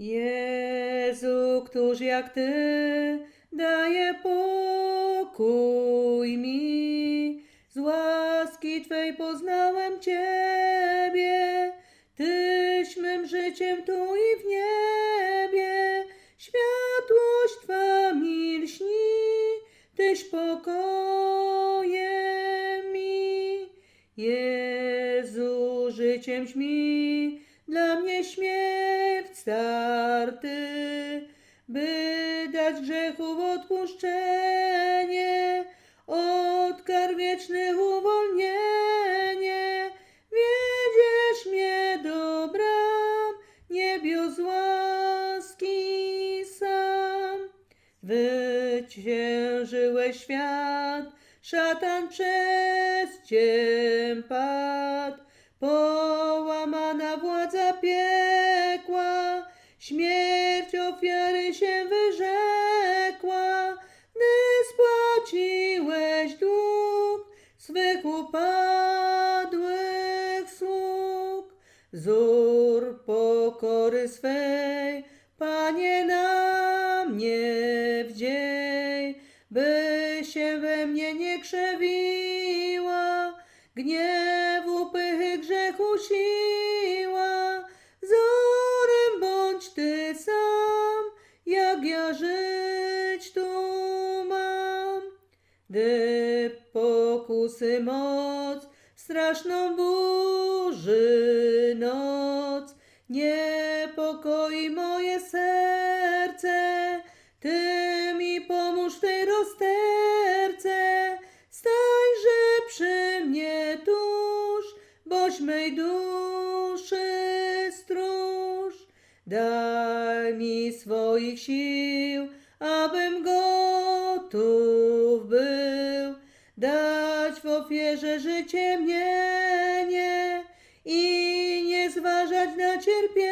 Jezu, któż jak Ty daje pokój mi. Z łaski Twej poznałem Ciebie, Tyś mym życiem tu i w niebie. Światłość Twa mi lśni, Tyś pokojem mi. Jezu, życiem śmi, dla mnie śmierć starty, by dać grzechów odpuszczenie, od kar wiecznych uwolnienie. Wiedziesz mnie do bram, niebios łaski sam. Wyciężyłeś świat, szatan przez cię padł, piekła, śmierć ofiary się wyrzekła, gdy spłaciłeś dług swych upadłych sług. Wzór pokory swej, Panie, na mnie wdziej, by się we mnie nie krzewiła, gniewu, Gdy pokusy moc, straszną burzy noc, niepokoi moje serce, Ty mi pomóż w tej rozterce, stajże przy mnie tuż, boś mej duszy stróż. Daj mi swoich sił, abym gotów był dać w ofierze życie mnie nie, i nie zważać na cierpienie.